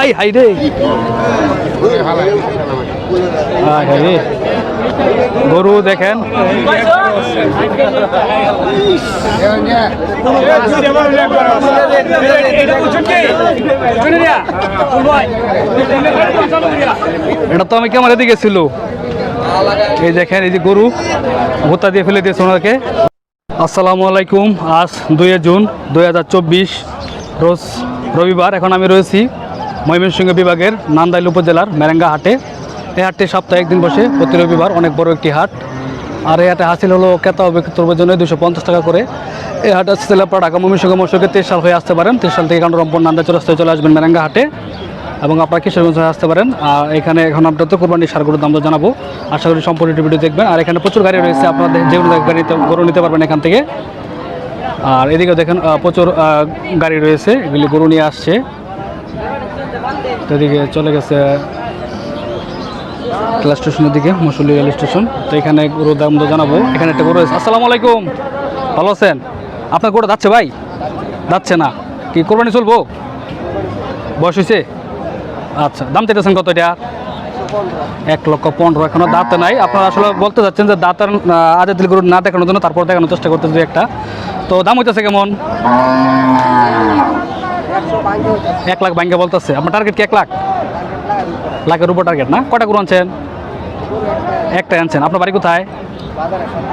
I, high রে। গরু দেখেন। এটা তো আমি ক্যামেরা দিকে ছিল। এই দেখেন, এই যে গরু ভোতা দিয়ে ফেলে দিয়েছে ওনাকে। আসসালামু আলাইকুম। আজ দুই জুন দুই হাজার চব্বিশ। রোজ রবিবার এখন আমি রয়েছি ময়মনসিংহ বিভাগের নান্দাইল উপজেলার মেরেঙ্গা হাটে। এই হাটটি সপ্তাহে একদিন বসে, প্রতি রবিবার অনেক বড় একটি হাট। আর এই হাটে হাসিল হলো ক্রেতা বিক্রেতার জন্য দুশো পঞ্চাশ টাকা করে। এই হাট আসছে আপনারা ঢাকা, ময়মনসিংহ মশকে তেইশ সাল হয়ে আসতে পারেন। তেইশ সাল থেকে কান্ডরম্পর নান্দা চৌরাস্তায় চলে আসবেন মেরেঙ্গা হাটে। এবং আপনারা কিশোরগঞ্জ হয়ে আসতে পারেন। আর এখানে এখন আপনার তো কোরবানির সারগুলোর দাম জানাব। আশা করি সম্পূর্ণ ভিডিও দেখবেন। আর এখানে প্রচুর গাড়ি রয়েছে। আপনাদের যে কোনো গাড়ি গরু নিতে পারবেন এখান থেকে। আর এদিকে দেখেন প্রচুর গাড়ি রয়েছে, এগুলি গরু নিয়ে আসছে। এদিকে চলে গেছে, রেল স্টেশনের দিকে মসুলি রেল স্টেশন। তো এখানে গরুর দাম তো জানাব। এখানে একটা গরু রয়েছে। আসসালামু আলাইকুম। ভালো আছেন? আপনার গরু যাচ্ছে ভাই? যাচ্ছে না। কি কোরবানি চলবো? বয়স হয়েছে আচ্ছা দাম চাইতেছেন কত এটা? এক লক্ষ পনেরো, এখনও দাঁতে নাই। আপনারা আসলে বলতে চাচ্ছেন যে দাঁতের আজের দিল গরু না দেখানোর জন্য তারপর দেখানোর চেষ্টা করতেছে একটা। তো দাম হইতেছে কেমন? এক লাখ ব্যাংকে বলতেছে। আপনার টার্গেট কি এক লাখ? লাখের উপর টার্গেট না? কটা গরু আনছেন? একটা আনছেন। আপনার বাড়ি কোথায়?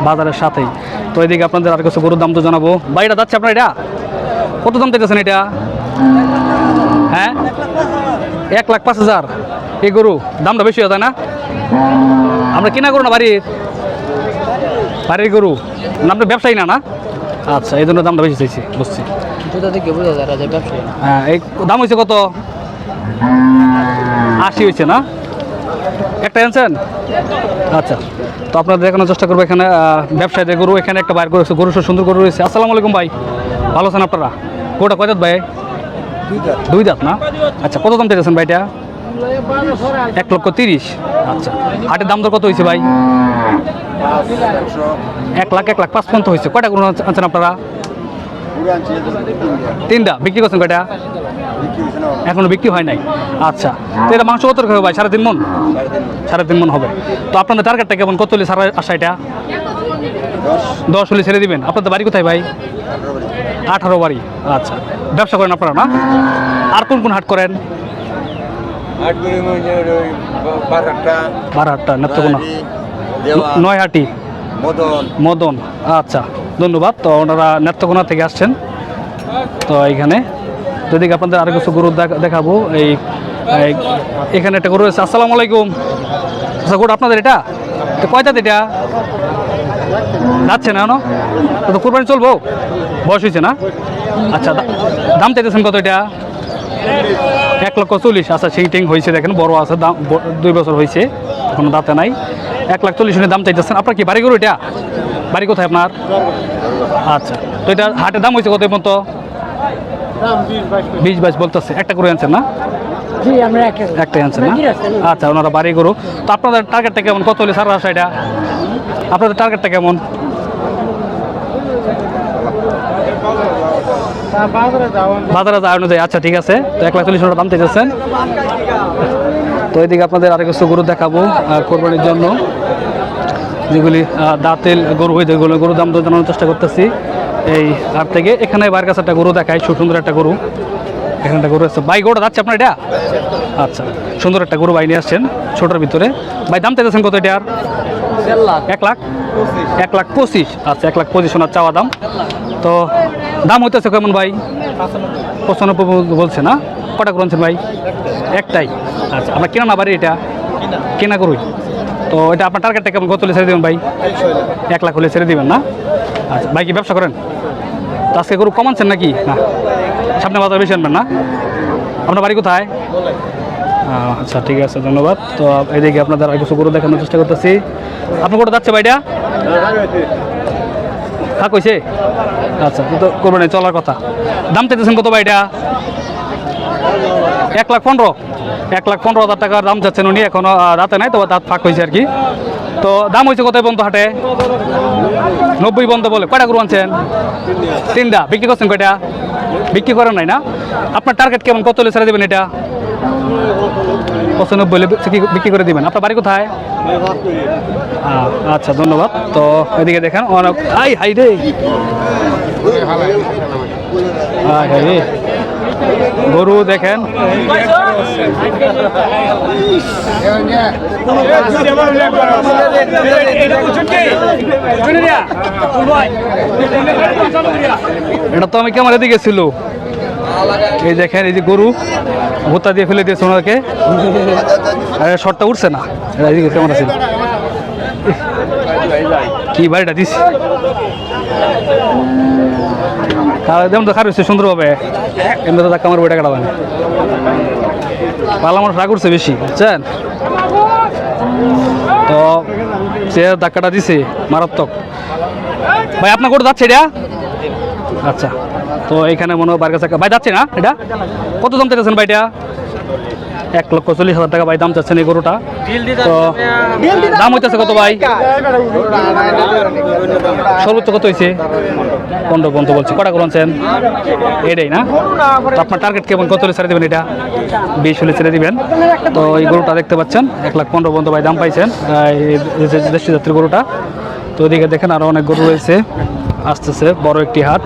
বাজারের সাথেই। তো এদিকে আপনাদের আর কিছু গরুর দাম তো জানাব। বাড়িটা যাচ্ছে আপনার এটা? কত দাম চাইতেছেন এটা? হ্যাঁ? এক লাখ পাঁচ হাজার। এই গরু দামটা বেশি হয় তাই না? আমরা কিনা করো না বাড়ির? বাড়ির গরু। না আপনার ব্যবসায়ী না না? আচ্ছা এই জন্য দামটা বেশি চাইছি বুঝছি। হ্যাঁ এই দাম হয়েছে কত? আশি হয়েছে না? একটা আনছেন? আচ্ছা তো আপনারা দেখানোর চেষ্টা করব এখানে ব্যবসায়ীদের গরু। এখানে একটা বাইর করেছে গরু সব সুন্দর গরু রয়েছে। আসসালামু আলাইকুম ভাই ভালো আছেন আপনারা? গোটা কয় দাঁত ভাই? দুই দাঁত না? আচ্ছা কত দাম চাইছেন ভাইটা? এক লক্ষ তিরিশ। আচ্ছা। হাটের দাম দর কত হয়েছে ভাই? এক লাখ এক লাখ পাঁচ হয়েছে। কয়টা গরু আনছেন আপনারা? তিনটা। বিক্রি করছেন কয়টা? এখনও বিক্রি হয় নাই। আচ্ছা। তো এটা মাংস কত হবে ভাই? সাড়ে তিন মন? সাড়ে তিন মন হবে। তো আপনাদের টার্গেটটা কেমন? কত হলে সাড়ে আশা এটা? দশ হলে ছেড়ে দিবেন। আপনাদের বাড়ি কোথায় ভাই? আঠারো বাড়ি। আচ্ছা। ব্যবসা করেন আপনারা, না? আর কোন কোন হাট করেন? বারহাট্টা নেত্রকোনা। নয়হাটি। মদন। মদন আচ্ছা ধন্যবাদ। তো ওনারা নেত্রকোনা থেকে আসছেন। তো এইখানে যদি আপনাদের আরও কিছু গরু দেখাবো এই এখানে একটা গরু আছে আসসালামু আলাইকুম। আচ্ছা গরু আপনাদের এটা? তো কয়টা এটা? যাচ্ছে না তো কোরবানি চলবো? বয়স হয়েছে না? আচ্ছা দাম চাইতেছেন কত এটা? এক লক্ষ চল্লিশ। আচ্ছা সেই হয়েছে দেখেন বড় আছে দাম দুই বছর হয়েছে কোনো দাঁতে নাই। এক লাখ চল্লিশ দাম চাইতেছেন। আপনার কি বাড়ি গরু এটা? বাড়ি কোথায় আপনার? আচ্ছা তো এটা হাটের দাম হয়েছে কত পর্যন্ত? বিশ বাইশ বলতেছে একটা করে আনছেন না? একটা একটাই আনছেন না? আচ্ছা ওনারা বাড়ি গরু। তো আপনাদের টার্গেটটা কেমন? কত হলে সারা আসা এটা? আপনাদের টার্গেটটা কেমন? বাজারে যাওয়া অনুযায়ী। আচ্ছা ঠিক আছে। তো এক লাখ চল্লিশ হাজার দাম চাইতেছেন। তো এদিকে আপনাদের আরেক কিছু গরু দেখাবো কোরবানির জন্য। যেগুলি দাঁতেল গরু হয়ে যেগুলো গরুর দাম জানানোর চেষ্টা করতেছি। এই হাট থেকে এখানে বাইরের কাছে একটা গরু দেখায় সুন্দর একটা গরু। এখানে একটা গরু আছে। ভাই গরুটা যাচ্ছে আপনার এটা? আচ্ছা সুন্দর একটা গরু বাই নিয়ে আসছেন ছোটোর ভিতরে। ভাই দাম চাইতেছেন কত এটা আর এক লাখ? এক লাখ পঁচিশ। আচ্ছা এক লাখ পঁচিশ ওনার চাওয়া দাম। তো দাম হইতেছে কেমন ভাই? পঁচানব্বই বলছে না? কটা করছেন ভাই? একটাই। আচ্ছা আপনার কেনা না বাড়ি এটা? কেনা। করুই তো এটা আপনার টার্গেটটা কেমন? কত হলে ছেড়ে দেবেন ভাই? এক লাখ হলে ছেড়ে দেবেন না? আচ্ছা ভাই কি ব্যবসা করেন? তো আজকে গরু কমাচ্ছেন নাকি? না। সামনে বাজার বেশি আনবেন না? আপনার বাড়ি কোথায়? আচ্ছা ঠিক আছে ধন্যবাদ। তো এদিকে আপনাদের আর কিছু গরু দেখানোর চেষ্টা করতেছি। আপনার কোটা যাচ্ছে ভাইটা? থাক হয়েছে আচ্ছা তো করবেন চলার কথা। দাম চাইতেছেন কত ভাইটা এক লাখ পনেরো। এক লাখ পনেরো হাজার টাকার দাম যাচ্ছেন উনি এখনও আহ, রাতে নাই তো দাঁত ফাঁক হয়েছে আর কি। তো দাম হয়েছে কত বন্ধ হাটে? নব্বই বন্ধ বলে কয়টা গরু আনছেন? তিনটা। বিক্রি করছেন কয়টা? বিক্রি করেন নাই না? আপনার টার্গেট কেমন? কত হলে ছেড়ে দেবেন এটা? পঁচানব্বই বিক্রি- করে দিবেন। আপনার বাড়ি কোথায়? আচ্ছা ধন্যবাদ। তো এদিকে দেখেন অনেক হাই হাই রে। গরু দেখেন। এটা তো আমি কেমন এদিকে ছিল। এই দেখেন, এই যে গরু ভুত্তা দিয়ে ফেলে দিয়েছে ওনাকে। আরে শর্টটা উঠছে না? কেমন আছে? কি বাড়িটা দিস একদম তো খারুছে সুন্দরভাবে। এমনি ধাক্কা আমার বইটা কাটাবেন। পালা মানুষ রাগ করছে বেশি, বুঝছেন? তো, সে ধাক্কাটা দিছে, মারাত্মক। ভাই, আপনার করে যাচ্ছে এটা? আচ্ছা। তো এখানে মনে হয় বার কাছে ভাই যাচ্ছে না এটা? কত দাম চাইছেন ভাই এটা এক লক্ষ চল্লিশ হাজার টাকা ভাই দাম চাচ্ছেন এই গরুটা। তো দাম হইতেছে কত ভাই? সর্বোচ্চ কত হয়েছে পনেরো পর্যন্ত বলছি। কটা গরু আনছেন? এটাই না? তো আপনার টার্গেট কেমন? কত হলে ছেড়ে দেবেন এটা? বিশ হলে ছেড়ে দিবেন। তো এই গরুটা দেখতে পাচ্ছেন এক লাখ পনেরো পর্যন্ত ভাই দাম পাইছেন। দেশি জাতির গরুটা। তো ওইদিকে দেখেন আরও অনেক গরু রয়েছে। আসতেছে বড় একটি হাট।